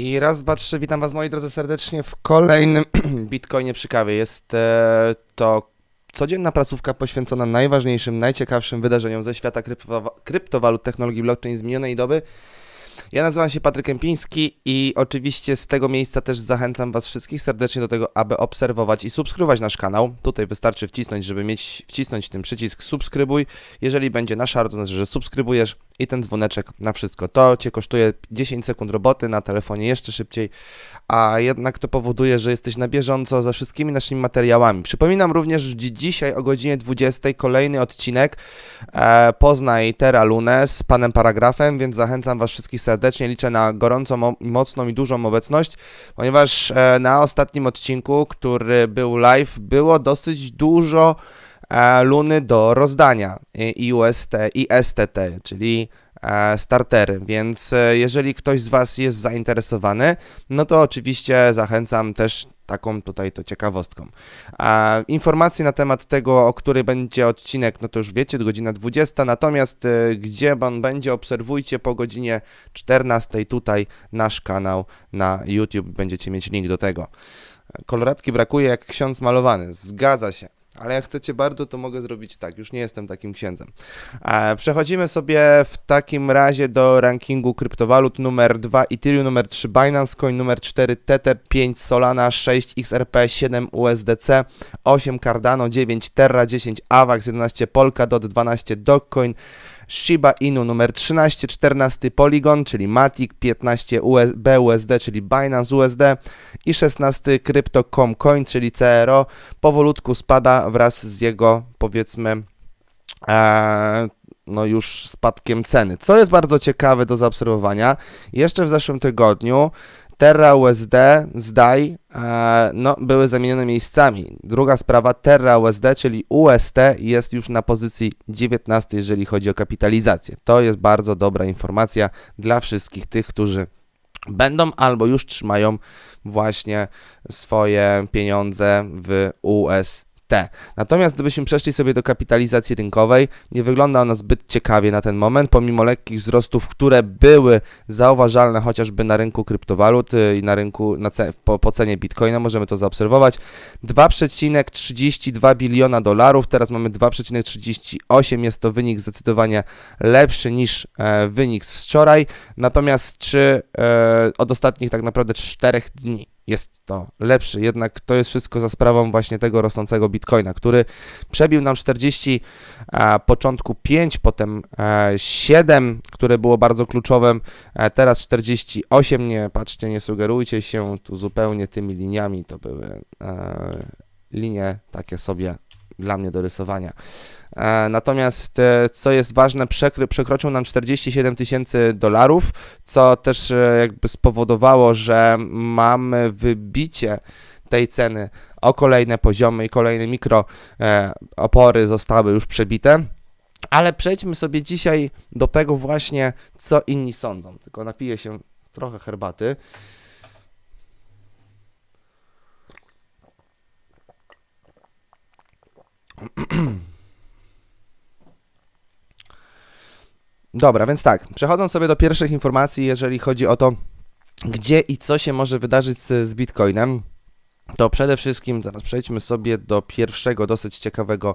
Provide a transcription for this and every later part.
I raz, dwa, trzy, witam was moi drodzy serdecznie w kolejnym Bitcoinie przy kawie. Jest e, to codzienna pracówka poświęcona najważniejszym, najciekawszym wydarzeniom ze świata kryptowa- kryptowalut, technologii blockchain z minionej doby. Ja nazywam się Patryk Kępiński i oczywiście z tego miejsca też zachęcam was wszystkich serdecznie do tego, aby obserwować i subskrybować nasz kanał. Tutaj wystarczy wcisnąć, żeby mieć, wcisnąć ten przycisk subskrybuj. Jeżeli będzie na szaro, to znaczy, że subskrybujesz i ten dzwoneczek na wszystko. To Cię kosztuje 10 sekund roboty na telefonie jeszcze szybciej, a jednak to powoduje, że jesteś na bieżąco ze wszystkimi naszymi materiałami. Przypominam również, że dzi- dzisiaj o godzinie 20 kolejny odcinek e, Poznaj Terra Lunę z panem paragrafem, więc zachęcam Was wszystkich serdecznie. Liczę na gorącą, mo- mocną i dużą obecność, ponieważ e, na ostatnim odcinku, który był live, było dosyć dużo luny do rozdania i UST i STT, czyli e, startery, więc e, jeżeli ktoś z Was jest zainteresowany, no to oczywiście zachęcam też taką tutaj to ciekawostką. Informacje na temat tego, o który będzie odcinek, no to już wiecie, godzina 20, natomiast e, gdzie on będzie, obserwujcie po godzinie 14 tutaj nasz kanał na YouTube, będziecie mieć link do tego. Koloratki brakuje jak ksiądz malowany, zgadza się. Ale jak chcecie bardzo, to mogę zrobić tak. Już nie jestem takim księdzem. E, Przechodzimy sobie w takim razie do rankingu kryptowalut numer 2 Ethereum, numer 3 Binance Coin, numer 4 Tether, 5 Solana, 6 XRP, 7 USDC, 8 Cardano, 9 Terra, 10 AVAX, 11 Polkadot, 12 Dogecoin, Shiba Inu numer 13, 14 Polygon, czyli Matic, 15 US BUSD, czyli Binance USD i 16 Crypto.com Coin, czyli CRO, powolutku spada wraz z jego powiedzmy e, no już spadkiem ceny. Co jest bardzo ciekawe do zaobserwowania, jeszcze w zeszłym tygodniu Terra USD z DAI e, no, były zamienione miejscami. Druga sprawa, Terra USD, czyli UST jest już na pozycji 19, jeżeli chodzi o kapitalizację. To jest bardzo dobra informacja dla wszystkich tych, którzy będą albo już trzymają właśnie swoje pieniądze w Natomiast gdybyśmy przeszli sobie do kapitalizacji rynkowej, nie wygląda ona zbyt ciekawie na ten moment, pomimo lekkich wzrostów, które były zauważalne chociażby na rynku kryptowalut y, i na rynku na ce- po, po cenie bitcoina, możemy to zaobserwować. 2,32 biliona dolarów, teraz mamy 2,38, jest to wynik zdecydowanie lepszy niż e, wynik z wczoraj, natomiast czy e, od ostatnich tak naprawdę 4 dni jest to lepszy, jednak to jest wszystko za sprawą właśnie tego rosnącego bitcoina, który przebił nam 40, a początku 5, potem e, 7, które było bardzo kluczowym, e, teraz 48, nie patrzcie, nie sugerujcie się tu zupełnie tymi liniami, to były e, linie takie sobie dla mnie do rysowania. E, Natomiast e, co jest ważne, przekry, przekroczył nam 47 tysięcy dolarów, co też e, jakby spowodowało, że mamy wybicie tej ceny o kolejne poziomy i kolejne mikro opory zostały już przebite. Ale przejdźmy sobie dzisiaj do tego właśnie, co inni sądzą. Tylko napiję się trochę herbaty. Dobra, więc tak, przechodząc sobie do pierwszych informacji, jeżeli chodzi o to, gdzie i co się może wydarzyć z, z Bitcoinem, to przede wszystkim zaraz przejdźmy sobie do pierwszego dosyć ciekawego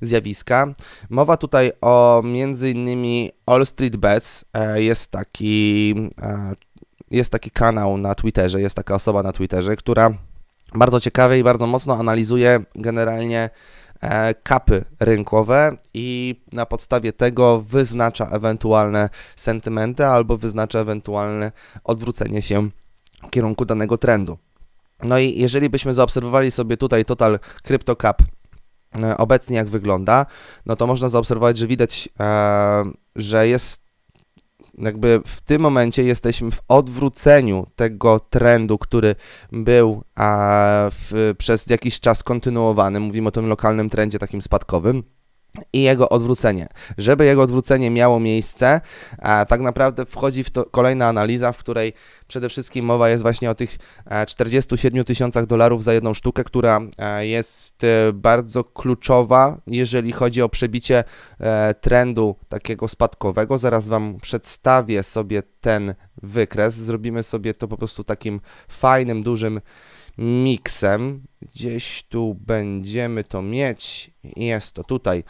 zjawiska. Mowa tutaj o między innymi All Street Bets. E, Jest taki, e, jest taki kanał na Twitterze, jest taka osoba na Twitterze, która bardzo ciekawie i bardzo mocno analizuje generalnie kapy rynkowe i na podstawie tego wyznacza ewentualne sentymenty albo wyznacza ewentualne odwrócenie się w kierunku danego trendu. No i jeżeli byśmy zaobserwowali sobie tutaj total CryptoCap e, obecnie jak wygląda, no to można zaobserwować, że widać, e, że jest jakby w tym momencie jesteśmy w odwróceniu tego trendu, który był a, w, przez jakiś czas kontynuowany. Mówimy o tym lokalnym trendzie takim spadkowym. I jego odwrócenie. Żeby jego odwrócenie miało miejsce, a tak naprawdę wchodzi w to kolejna analiza, w której przede wszystkim mowa jest właśnie o tych e, 47 tysiącach dolarów za jedną sztukę, która e, jest e, bardzo kluczowa, jeżeli chodzi o przebicie e, trendu takiego spadkowego. Zaraz Wam przedstawię sobie ten wykres. Zrobimy sobie to po prostu takim fajnym, dużym miksem. Gdzieś tu będziemy to mieć. Jest to tutaj.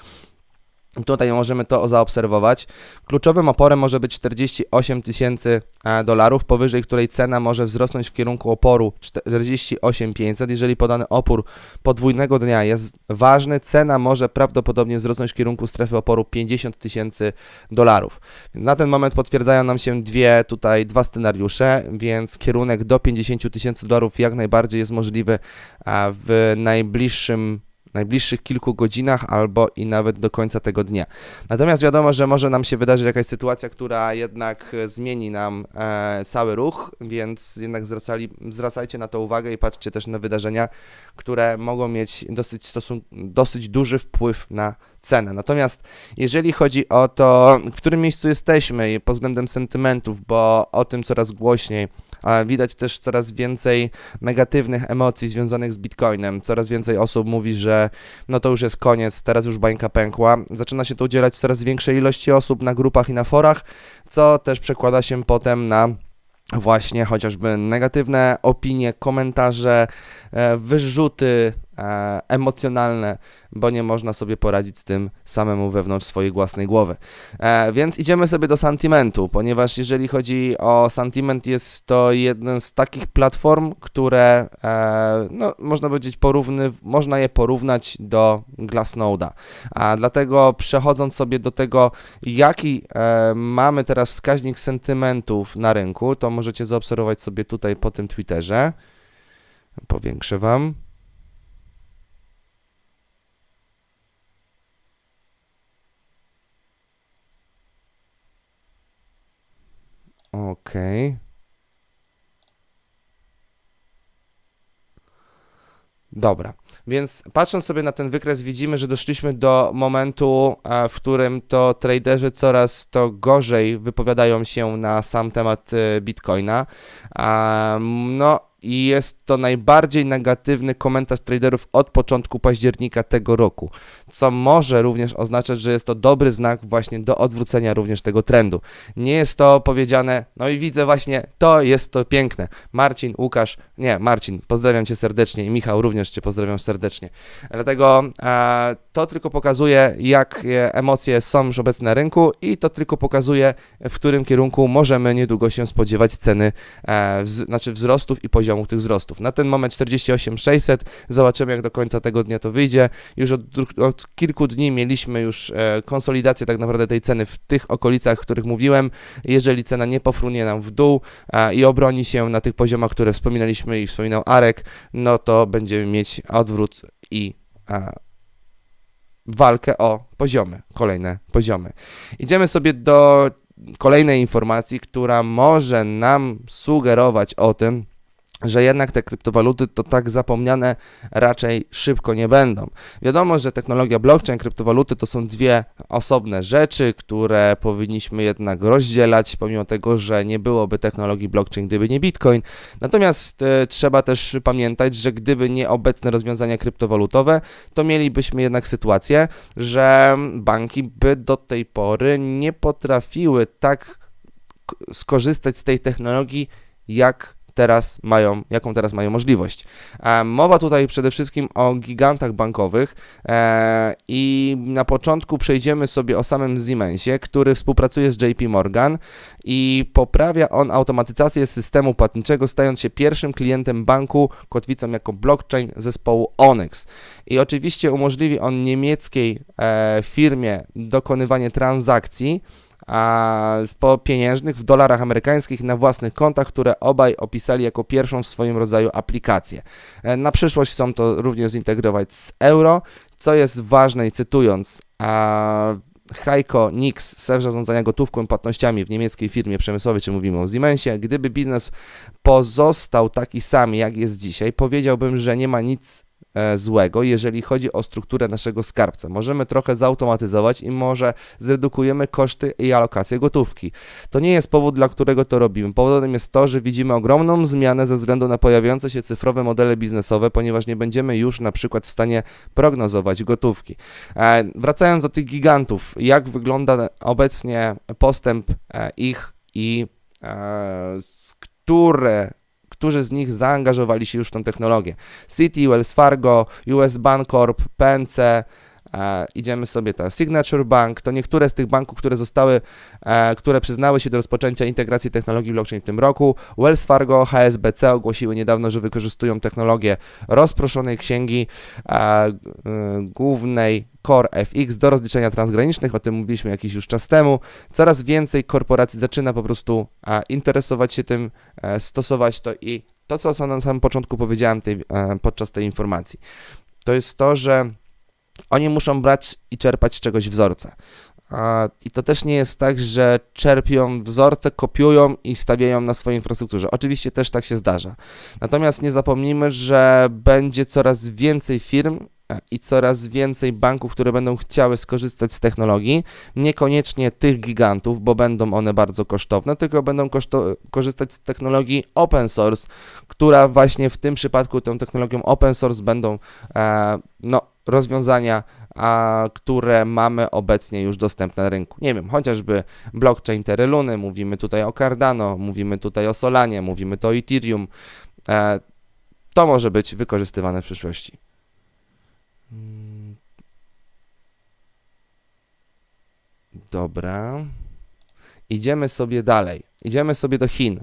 Tutaj możemy to zaobserwować. Kluczowym oporem może być 48 tysięcy e, dolarów, powyżej której cena może wzrosnąć w kierunku oporu 48 500. Jeżeli podany opór podwójnego dnia jest ważny, cena może prawdopodobnie wzrosnąć w kierunku strefy oporu 50 tysięcy dolarów. Na ten moment potwierdzają nam się dwie tutaj dwa scenariusze, więc kierunek do 50 tysięcy dolarów jak najbardziej jest możliwy a w najbliższym najbliższych kilku godzinach albo i nawet do końca tego dnia. Natomiast wiadomo, że może nam się wydarzyć jakaś sytuacja, która jednak e, zmieni nam e, cały ruch, więc jednak zwracali, zwracajcie na to uwagę i patrzcie też na wydarzenia, które mogą mieć dosyć, stosun- dosyć duży wpływ na cenę. Natomiast jeżeli chodzi o to, w którym miejscu jesteśmy pod względem sentymentów, bo o tym coraz głośniej, a widać też coraz więcej negatywnych emocji związanych z Bitcoinem. Coraz więcej osób mówi, że no to już jest koniec, teraz już bańka pękła. Zaczyna się to udzielać coraz większej ilości osób na grupach i na forach, co też przekłada się potem na właśnie chociażby negatywne opinie, komentarze, wyrzuty e, emocjonalne, bo nie można sobie poradzić z tym samemu wewnątrz swojej własnej głowy. E, więc idziemy sobie do Sentimentu, ponieważ jeżeli chodzi o Sentiment, jest to jeden z takich platform, które e, no, można powiedzieć porówny, można je porównać do Glassnode'a. A dlatego przechodząc sobie do tego, jaki e, mamy teraz wskaźnik sentymentów na rynku, to możecie zaobserwować sobie tutaj po tym Twitterze. Powiększę Wam. Okej. Dobra, więc patrząc sobie na ten wykres, widzimy, że doszliśmy do momentu, e, w którym to traderzy coraz to gorzej wypowiadają się na sam temat e, Bitcoina. Em, No i jest to najbardziej negatywny komentarz traderów od początku października tego roku, co może również oznaczać, że jest to dobry znak właśnie do odwrócenia również tego trendu. Nie jest to powiedziane, no i widzę właśnie, to jest to piękne. Marcin, Łukasz, nie, Marcin, pozdrawiam Cię serdecznie i Michał również Cię pozdrawiam serdecznie. Dlatego to tylko pokazuje, jak e, emocje są już obecne na rynku i to tylko pokazuje, w którym kierunku możemy niedługo się spodziewać ceny, e, znaczy wzrostów i poziomów tych wzrostów. Na ten moment 48 600, zobaczymy jak do końca tego dnia to wyjdzie. Już od, od kilku dni mieliśmy już e, konsolidację tak naprawdę tej ceny w tych okolicach, o których mówiłem. Jeżeli cena nie pofrunie nam w dół e, i obroni się na tych poziomach, które wspominaliśmy i wspominał Arek, no to będziemy mieć odwrót i e, walkę o poziomy, kolejne poziomy. Idziemy sobie do kolejnej informacji, która może nam sugerować o tym, że jednak te kryptowaluty to tak zapomniane raczej szybko nie będą. Wiadomo, że technologia blockchain, kryptowaluty to są dwie osobne rzeczy, które powinniśmy jednak rozdzielać, pomimo tego, że nie byłoby technologii blockchain, gdyby nie Bitcoin. Natomiast e, trzeba też pamiętać, że gdyby nie obecne rozwiązania kryptowalutowe, to mielibyśmy jednak sytuację, że banki by do tej pory nie potrafiły tak skorzystać z tej technologii, jak teraz mają, jaką teraz mają możliwość. E, mowa tutaj przede wszystkim o gigantach bankowych e, i na początku przejdziemy sobie o samym Siemensie, który współpracuje z JP Morgan i poprawia on automatyzację systemu płatniczego, stając się pierwszym klientem banku kotwicą jako blockchain zespołu Onyx. I oczywiście umożliwi on niemieckiej e, firmie dokonywanie transakcji a, po pieniężnych w dolarach amerykańskich na własnych kontach, które obaj opisali jako pierwszą w swoim rodzaju aplikację. E, Na przyszłość chcą to również zintegrować z euro, co jest ważne i cytując, a Heiko Nix, szef zarządzania gotówką i płatnościami w niemieckiej firmie przemysłowej, czy mówimy o Siemensie, gdyby biznes pozostał taki sam, jak jest dzisiaj, powiedziałbym, że nie ma nic złego, jeżeli chodzi o strukturę naszego skarbca. Możemy trochę zautomatyzować i może zredukujemy koszty i alokację gotówki. To nie jest powód, dla którego to robimy. Powodem jest to, że widzimy ogromną zmianę ze względu na pojawiające się cyfrowe modele biznesowe, ponieważ nie będziemy już na przykład w stanie prognozować gotówki. E, wracając do tych gigantów, jak wygląda obecnie postęp e, ich i e, z które, którzy z nich zaangażowali się już w tą technologię. Citi, Wells Fargo, US Bancorp, PNC, E, idziemy sobie ta Signature Bank, to niektóre z tych banków, które zostały, e, które przyznały się do rozpoczęcia integracji technologii blockchain w tym roku. Wells Fargo, HSBC ogłosiły niedawno, że wykorzystują technologię rozproszonej księgi e, e, głównej Core FX do rozliczenia transgranicznych, o tym mówiliśmy jakiś już czas temu. Coraz więcej korporacji zaczyna po prostu e, interesować się tym, e, stosować to i to, co na samym początku powiedziałem tej, e, podczas tej informacji, to jest to, że oni muszą brać i czerpać z czegoś wzorce. I to też nie jest tak, że czerpią wzorce, kopiują i stawiają na swojej infrastrukturze. Oczywiście też tak się zdarza. Natomiast nie zapomnijmy, że będzie coraz więcej firm e, i coraz więcej banków, które będą chciały skorzystać z technologii, niekoniecznie tych gigantów, bo będą one bardzo kosztowne, tylko będą koszto- korzystać z technologii open source, która właśnie w tym przypadku tą technologią open source będą e, no, rozwiązania, a, które mamy obecnie już dostępne na rynku. Nie wiem, chociażby blockchain Terreluny, mówimy tutaj o Cardano, mówimy tutaj o Solanie, mówimy to o Ethereum. E, to może być wykorzystywane w przyszłości. Dobra. Idziemy sobie dalej. Idziemy sobie do Chin.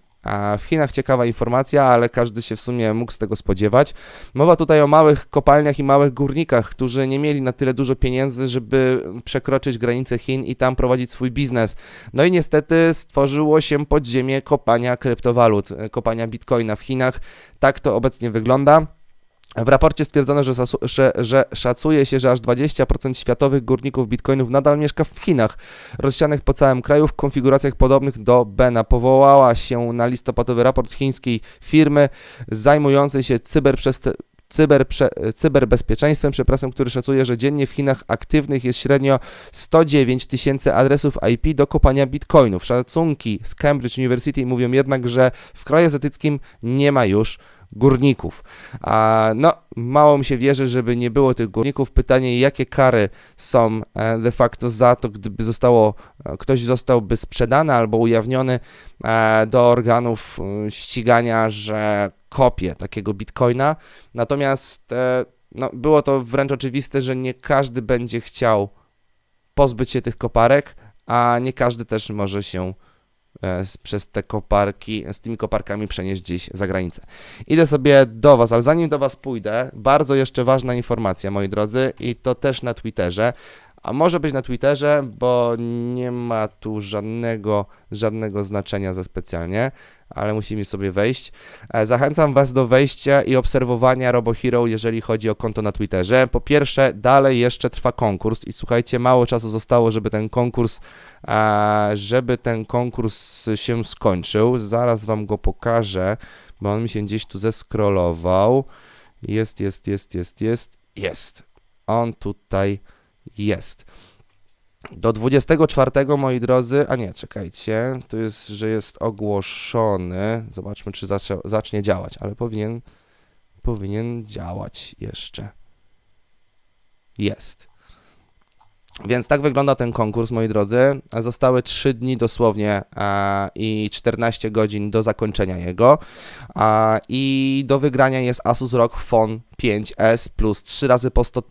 W Chinach ciekawa informacja, ale każdy się w sumie mógł z tego spodziewać. Mowa tutaj o małych kopalniach i małych górnikach, którzy nie mieli na tyle dużo pieniędzy, żeby przekroczyć granice Chin i tam prowadzić swój biznes. No i niestety stworzyło się podziemie kopania kryptowalut, kopania bitcoina w Chinach. Tak to obecnie wygląda. W raporcie stwierdzono, że, że, że, szacuje się, że aż 20% światowych górników bitcoinów nadal mieszka w Chinach, rozsianych po całym kraju w konfiguracjach podobnych do Bena. Powołała się na listopadowy raport chińskiej firmy zajmującej się cyberprzestępstwem cyber, cyberbezpieczeństwem, przepraszam, który szacuje, że dziennie w Chinach aktywnych jest średnio 109 tysięcy adresów IP do kopania bitcoinów. Szacunki z Cambridge University mówią jednak, że w kraju azjatyckim nie ma już górników. A, no, mało mi się wierzy, żeby nie było tych górników. Pytanie, jakie kary są e, de facto za to, gdyby zostało, e, ktoś zostałby sprzedany albo ujawniony e, do organów ścigania, że kopie takiego bitcoina. Natomiast no, było to wręcz oczywiste, że nie każdy będzie chciał pozbyć się tych koparek, a nie każdy też może się przez te koparki, z tymi koparkami przenieść gdzieś za granicę. Idę sobie do Was, ale zanim do Was pójdę, bardzo jeszcze ważna informacja, moi drodzy, i to też na Twitterze, a może być na Twitterze, bo nie ma tu żadnego, żadnego znaczenia za specjalnie, ale musimy sobie wejść. E, zachęcam Was do wejścia i obserwowania RoboHero, jeżeli chodzi o konto na Twitterze. Po pierwsze, dalej jeszcze trwa konkurs i słuchajcie, mało czasu zostało, żeby ten konkurs, e, żeby ten konkurs się skończył. Zaraz Wam go pokażę, bo on mi się gdzieś tu zeskrolował. Jest, jest, jest, jest, jest, jest. On tutaj jest. Do 24, moi drodzy, a nie, czekajcie, to jest, że jest ogłoszony. Zobaczmy, czy zacznie działać, ale powinien, powinien działać jeszcze. Jest. Więc tak wygląda ten konkurs, moi drodzy. Zostały 3 dni dosłownie a, i 14 godzin do zakończenia jego. A, I do wygrania jest Asus ROG Phone 5S plus 3 razy po 100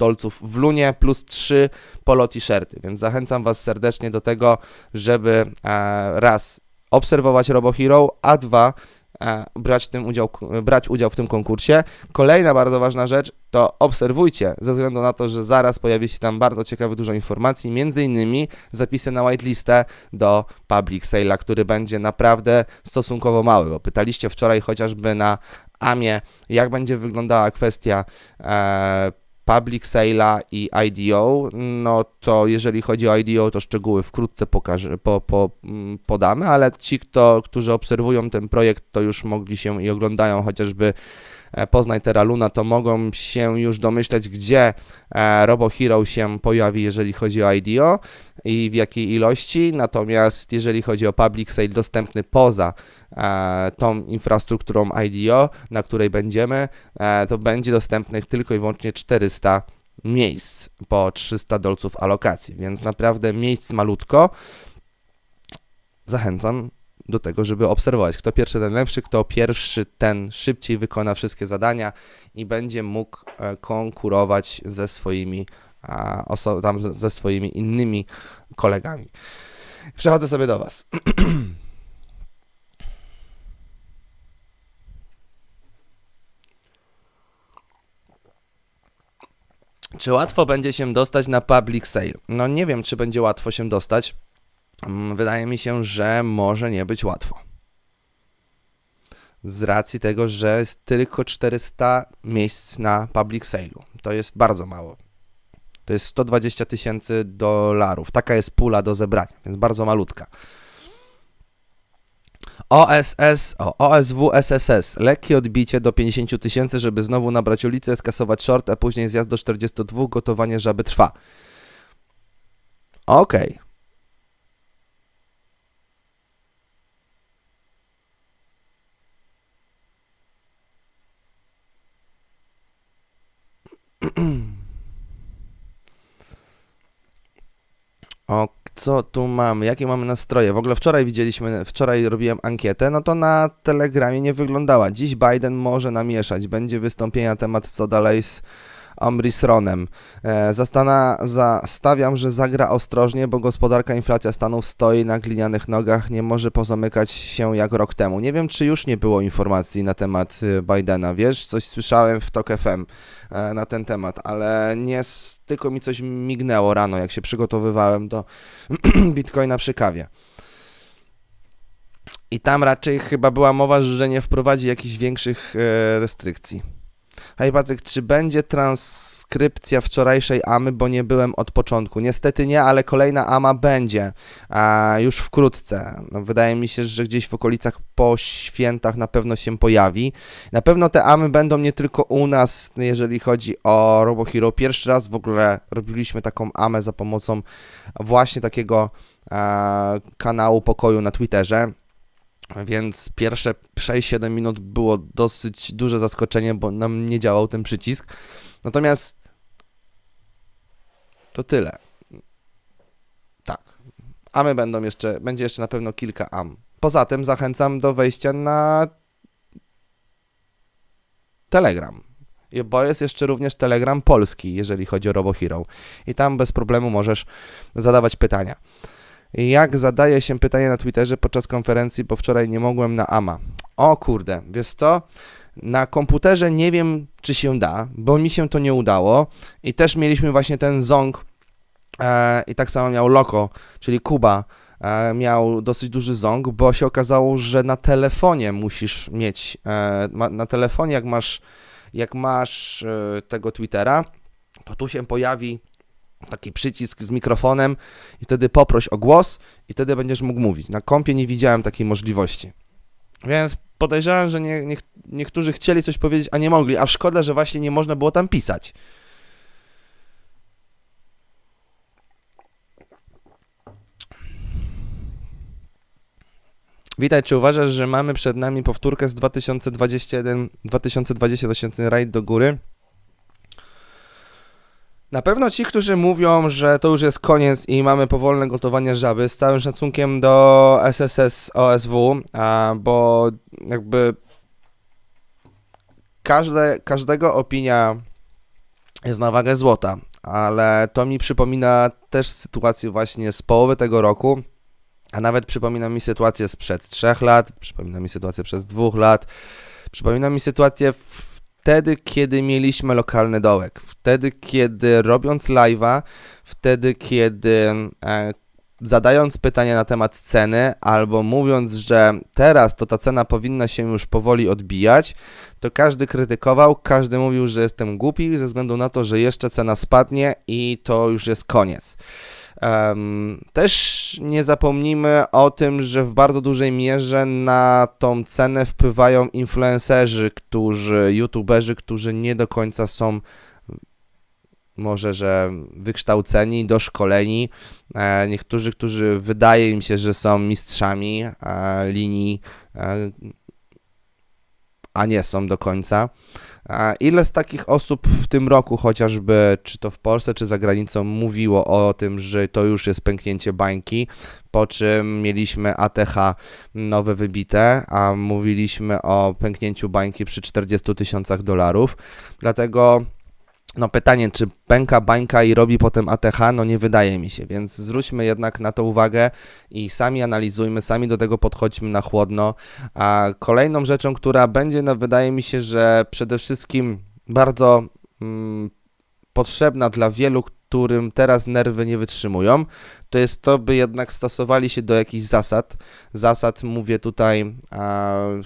dolców w lunie plus 3 polo t-shirty, więc zachęcam Was serdecznie do tego, żeby e, raz obserwować RoboHero, a dwa e, brać, tym udział, brać udział w tym konkursie. Kolejna bardzo ważna rzecz to obserwujcie, ze względu na to, że zaraz pojawi się tam bardzo ciekawe dużo informacji, między innymi zapisy na whitelistę do public sale'a, który będzie naprawdę stosunkowo mały, bo pytaliście wczoraj chociażby na AMie, jak będzie wyglądała kwestia e, Public Sale'a i IDO, no to jeżeli chodzi o IDO, to szczegóły wkrótce pokażę, po, po, mm, podamy, ale ci, kto, którzy obserwują ten projekt, to już mogli się i oglądają chociażby e, Poznaj Terra Luna, to mogą się już domyśleć, gdzie e, Robo Hero się pojawi, jeżeli chodzi o IDO i w jakiej ilości. Natomiast jeżeli chodzi o public sale dostępny poza e, tą infrastrukturą IDO, na której będziemy, to będzie dostępnych tylko i wyłącznie 400 miejsc po 300 dolców alokacji, więc naprawdę miejsc malutko. Zachęcam do tego, żeby obserwować, kto pierwszy ten lepszy, kto pierwszy ten szybciej wykona wszystkie zadania i będzie mógł e, konkurować ze swoimi tam ze swoimi innymi kolegami. Przechodzę sobie do Was. Czy łatwo będzie się dostać na public sale? No nie wiem, czy będzie łatwo się dostać. Mm, Wydaje mi się, że może nie być łatwo. Z racji tego, że jest tylko 400 miejsc na public sale'u. To jest bardzo mało. To jest 120 tysięcy dolarów. Taka jest pula do zebrania, więc bardzo malutka. OSS, o, OSW SSS. Lekkie odbicie do 50 tysięcy, żeby znowu nabrać ulicę, skasować short, a później zjazd do 42, gotowanie żaby trwa. Okej. O, co tu mamy? Jakie mamy nastroje? W ogóle wczoraj widzieliśmy, wczoraj robiłem ankietę, no to na Telegramie nie wyglądała. Dziś Biden może namieszać. Będzie wystąpienie na temat co dalej z Omrisronem. E, zastana, zastawiam, że zagra ostrożnie, bo gospodarka inflacja Stanów stoi na glinianych nogach, nie może pozamykać się jak rok temu. Nie wiem, czy już nie było informacji na temat y, Bidena. Wiesz, coś słyszałem w TOK FM e, na ten temat, ale nie, tylko mi coś mignęło rano, jak się przygotowywałem do Bitcoina przy kawie. I tam raczej chyba była mowa, że nie wprowadzi jakichś większych e, restrykcji. Hej Patryk, czy będzie transkrypcja wczorajszej AMY, bo nie byłem od początku? Niestety nie, ale kolejna AMA będzie a, już wkrótce. No, wydaje mi się, że gdzieś w okolicach po świętach na pewno się pojawi. Na pewno te AMY będą nie tylko u nas, jeżeli chodzi o RoboHero. Pierwszy raz w ogóle robiliśmy taką AMę za pomocą właśnie takiego a, kanału pokoju na Twitterze. Więc pierwsze 6-7 minut było dosyć duże zaskoczenie, bo nam nie działał ten przycisk. Natomiast to tyle. Tak. Amy będą jeszcze, będzie jeszcze na pewno kilka am. Poza tym zachęcam do wejścia na Telegram. Bo jest jeszcze również Telegram polski, jeżeli chodzi o RoboHero. I tam bez problemu możesz zadawać pytania. Jak zadaje się pytanie na Twitterze podczas konferencji, bo wczoraj nie mogłem na AMA? O kurde, wiesz co? Na komputerze nie wiem, czy się da, bo mi się to nie udało. I też mieliśmy właśnie ten ząg e, i tak samo miał Loko, czyli Kuba. E, miał dosyć duży ząg, bo się okazało, że na telefonie musisz mieć, e, ma, na telefonie jak masz, jak masz e, tego Twittera, to tu się pojawi taki przycisk z mikrofonem i wtedy poproś o głos i wtedy będziesz mógł mówić. Na kompie nie widziałem takiej możliwości. Więc podejrzewam, że nie, niech, niektórzy chcieli coś powiedzieć, a nie mogli, a szkoda, że właśnie nie można było tam pisać. Witaj, czy uważasz, że mamy przed nami powtórkę z 2021, 2020 rajd do góry? Na pewno ci, którzy mówią, że to już jest koniec i mamy powolne gotowanie żaby, z całym szacunkiem do SSS OSW, bo jakby każde, każdego opinia jest na wagę złota, ale to mi przypomina też sytuację właśnie z połowy tego roku, a nawet przypomina mi sytuację sprzed trzech lat, przypomina mi sytuację przez dwóch lat, przypomina mi sytuację wtedy, kiedy mieliśmy lokalny dołek, wtedy, kiedy robiąc live'a, wtedy, kiedy e, zadając pytania na temat ceny, albo mówiąc, że teraz to ta cena powinna się już powoli odbijać, to każdy krytykował, każdy mówił, że jestem głupi ze względu na to, że jeszcze cena spadnie i to już jest koniec. Em, też nie zapomnijmy o tym, że w bardzo dużej mierze na tą cenę wpływają influencerzy, którzy, youtuberzy, którzy nie do końca są może, że wykształceni, doszkoleni. E, niektórzy, którzy wydaje im się, że są mistrzami e, linii, e, a nie są do końca. Ile z takich osób w tym roku chociażby, czy to w Polsce, czy za granicą, mówiło o tym, że to już jest pęknięcie bańki, po czym mieliśmy ATH nowe wybite, a mówiliśmy o pęknięciu bańki przy 40 tysiącach dolarów. Dlatego no pytanie, czy pęka bańka i robi potem ATH? No nie wydaje mi się, więc zwróćmy jednak na to uwagę i sami analizujmy, sami do tego podchodźmy na chłodno. A kolejną rzeczą, która będzie, no wydaje mi się, że przede wszystkim bardzo mm, potrzebna dla wielu, którym teraz nerwy nie wytrzymują, to jest to, by jednak stosowali się do jakichś zasad. Zasad mówię tutaj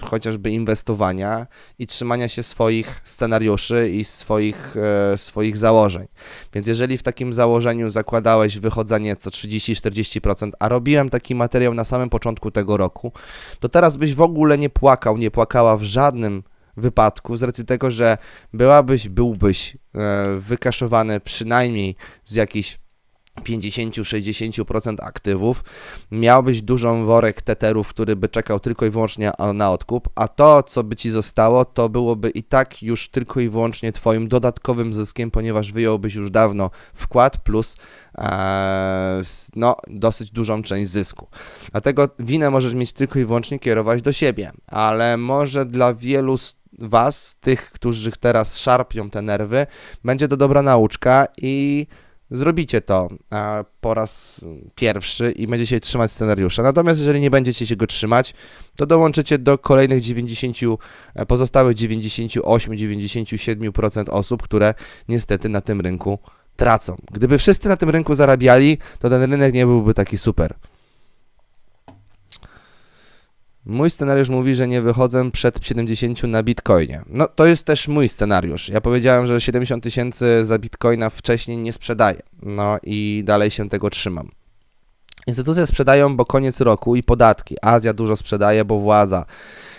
chociażby inwestowania i trzymania się swoich scenariuszy i swoich, e, swoich założeń. Więc jeżeli w takim założeniu zakładałeś wychodzenie co 30-40%, a robiłem taki materiał na samym początku tego roku, to teraz byś w ogóle nie płakał, nie płakała w żadnym wypadku, z racji tego, że byłabyś, byłbyś e, wykaszowany przynajmniej z jakichś 50-60% aktywów, miałbyś dużą worek teterów, który by czekał tylko i wyłącznie na odkup, a to, co by ci zostało, to byłoby i tak już tylko i wyłącznie twoim dodatkowym zyskiem, ponieważ wyjąłbyś już dawno wkład plus e, no, dosyć dużą część zysku. Dlatego winę możesz mieć tylko i wyłącznie kierować do siebie, ale może dla wielu z was, tych, którzy teraz szarpią te nerwy, będzie to dobra nauczka i zrobicie to e, po raz pierwszy i będziecie trzymać scenariusza. Natomiast jeżeli nie będziecie się go trzymać, to dołączycie do kolejnych 90, e, pozostałych 98-97% osób, które niestety na tym rynku tracą. Gdyby wszyscy na tym rynku zarabiali, to ten rynek nie byłby taki super. Mój scenariusz mówi, że nie wychodzę przed 70 na bitcoinie. No to jest też mój scenariusz. Ja powiedziałem, że 70 tysięcy za bitcoina wcześniej nie sprzedaję. No i dalej się tego trzymam. Instytucje sprzedają, bo koniec roku i podatki. Azja dużo sprzedaje, bo władza.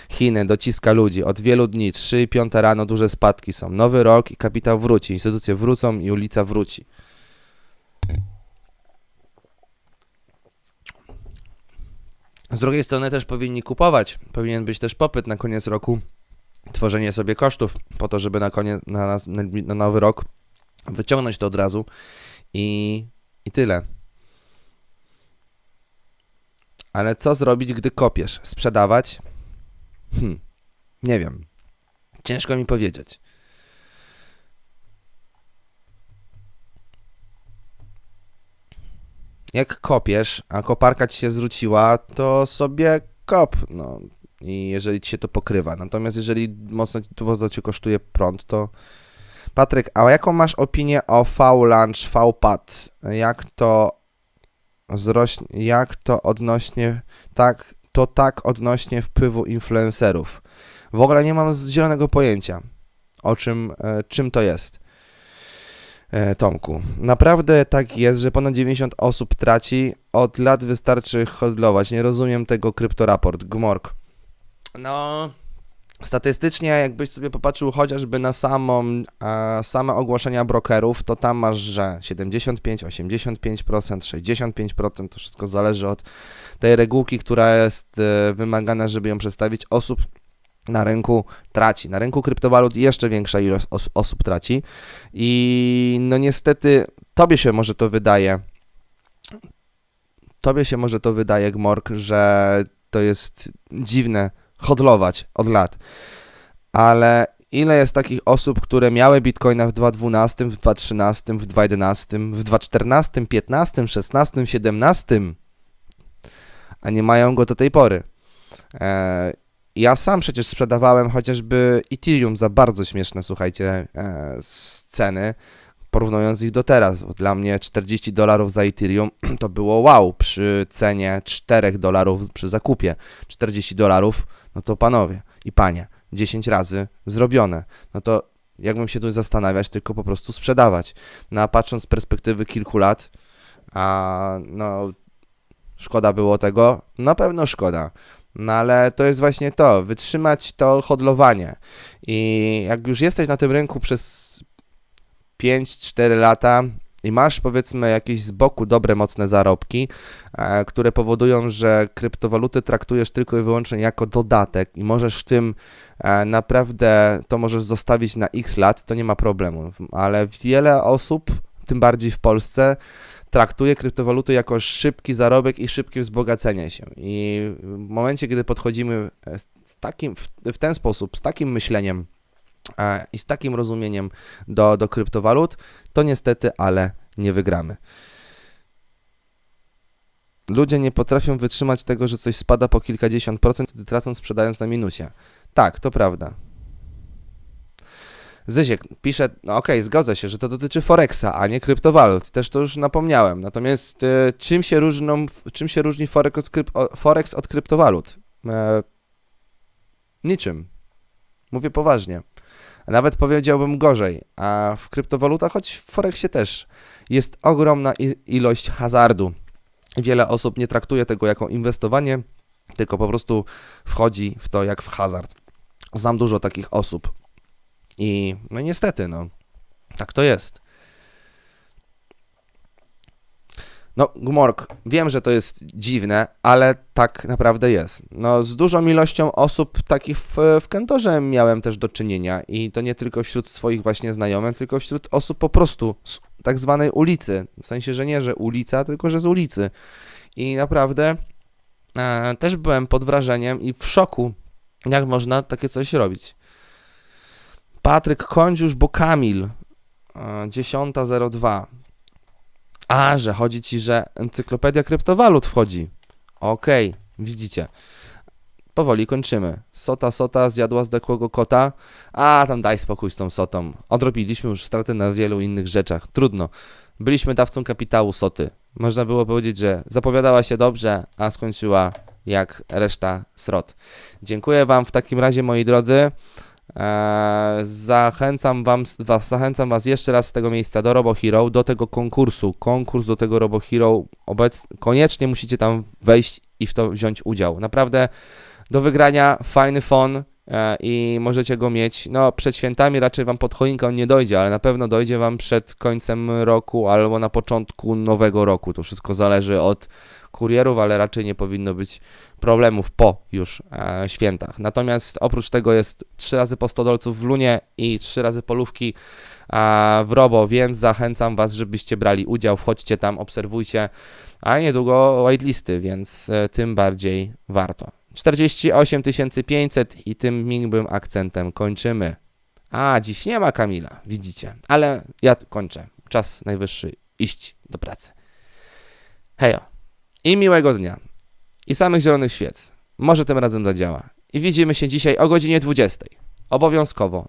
Chiny dociska ludzi. Od wielu dni, 3 i 5 rano duże spadki są. Nowy rok i kapitał wróci. Instytucje wrócą i ulica wróci. Z drugiej strony też powinni kupować. Powinien być też popyt na koniec roku. Tworzenie sobie kosztów po to, żeby na koniec, na, na, na nowy rok wyciągnąć to od razu i, i tyle. Ale co zrobić, gdy kopiesz? Sprzedawać? Hm, nie wiem. Ciężko mi powiedzieć. Jak kopiesz, a koparka ci się zwróciła, to sobie kop. No. I jeżeli ci się to pokrywa. Natomiast jeżeli mocno to cię kosztuje prąd, to. Patryk, a jaką masz opinię o V-Lunch, V-Pad? Jak to zrośnie, jak to odnośnie, tak, to tak odnośnie wpływu influencerów? W ogóle nie mam zielonego pojęcia, o czym, e, czym to jest. E, Tomku, naprawdę tak jest, że ponad 90 osób traci. Od lat wystarczy hodlować. Nie rozumiem tego kryptoraport. Gmork. No, statystycznie, jakbyś sobie popatrzył chociażby na samą, e, same ogłoszenia brokerów, to tam masz, że 75, 85%, 65%, to wszystko zależy od tej regułki, która jest e, wymagana, żeby ją przedstawić. Osób na rynku traci. Na rynku kryptowalut jeszcze większa ilość os- osób traci. I no niestety tobie się może to wydaje, tobie się może to wydaje, Gmork, że to jest dziwne hodlować od lat. Ale ile jest takich osób, które miały bitcoina w 2012, w 2013, w 2011, w 2014, 15, 16, 17, a nie mają go do tej pory. E, ja sam przecież sprzedawałem chociażby Ethereum za bardzo śmieszne, słuchajcie, e, ceny, porównując ich do teraz. Dla mnie 40 dolarów za Ethereum to było wow, przy cenie 4 dolarów przy zakupie. 40 dolarów, no to panowie i panie, 10 razy zrobione. No to jakbym się tu zastanawiać, tylko po prostu sprzedawać. No a patrząc z perspektywy kilku lat, A no, szkoda było tego? Na pewno szkoda. No ale to jest właśnie to, wytrzymać to hodlowanie. I jak już jesteś na tym rynku przez 5-4 lata i masz powiedzmy jakieś z boku dobre, mocne zarobki, e, które powodują, że kryptowaluty traktujesz tylko i wyłącznie jako dodatek i możesz tym e, naprawdę to możesz zostawić na x lat, to nie ma problemu. Ale wiele osób, tym bardziej w Polsce, traktuje kryptowaluty jako szybki zarobek i szybkie wzbogacenie się. I w momencie, kiedy podchodzimy z takim, w, w ten sposób, z takim myśleniem e, i z takim rozumieniem do, do kryptowalut, to niestety, ale nie wygramy. Ludzie nie potrafią wytrzymać tego, że coś spada po kilkadziesiąt procent, gdy tracą sprzedając na minusie. Tak, to prawda. Zysiek pisze, no okej, zgodzę się, że to dotyczy Forexa, a nie kryptowalut. Też to już napomniałem. Natomiast e, czym, się różnią, czym się różni Forex od, kryp, Forex od kryptowalut? E, niczym. Mówię poważnie. Nawet powiedziałbym gorzej. A w kryptowalutach, choć w Forexie też, jest ogromna ilość hazardu. Wiele osób nie traktuje tego jako inwestowanie, tylko po prostu wchodzi w to jak w hazard. Znam dużo takich osób. I no niestety, no, tak to jest. No, Gmork, wiem, że to jest dziwne, ale tak naprawdę jest. No, z dużą ilością osób takich w, w kantorze miałem też do czynienia i to nie tylko wśród swoich właśnie znajomych, tylko wśród osób po prostu z tak zwanej ulicy. W sensie, że nie, że ulica, tylko że z ulicy. I naprawdę e, też byłem pod wrażeniem i w szoku, jak można takie coś robić. Patryk Kądziusz, bo Kamil. e, 10.02. A, że chodzi ci, że encyklopedia kryptowalut wchodzi. Okej, widzicie. Powoli kończymy. Sota, sota zjadła zdechłego kota. A, tam daj spokój z tą sotą. Odrobiliśmy już straty na wielu innych rzeczach. Trudno. Byliśmy dawcą kapitału soty. Można było powiedzieć, że zapowiadała się dobrze, a skończyła jak reszta srot. Dziękuję Wam w takim razie, moi drodzy. Eee, zachęcam, wam, was, zachęcam Was jeszcze raz z tego miejsca do Robo Hero, do tego konkursu. Konkurs do tego Robo Hero. Obec, koniecznie musicie tam wejść i w to wziąć udział. Naprawdę do wygrania fajny fon i możecie go mieć. No, przed świętami raczej Wam pod choinkę on nie dojdzie, ale na pewno dojdzie Wam przed końcem roku albo na początku nowego roku. To wszystko zależy od kurierów, ale raczej nie powinno być problemów po już e, świętach. Natomiast oprócz tego jest 3 razy po 100 dolców w Lunie i 3 razy polówki e, w Robo, więc zachęcam Was, żebyście brali udział, wchodźcie tam, obserwujcie, a niedługo whitelisty, więc e, tym bardziej warto. 48 500 i tym miłym akcentem kończymy. A, dziś nie ma Kamila, widzicie, ale ja kończę. Czas najwyższy iść do pracy. Hejo i miłego dnia i samych zielonych świec. Może tym razem zadziała. I widzimy się dzisiaj o godzinie 20. Obowiązkowo.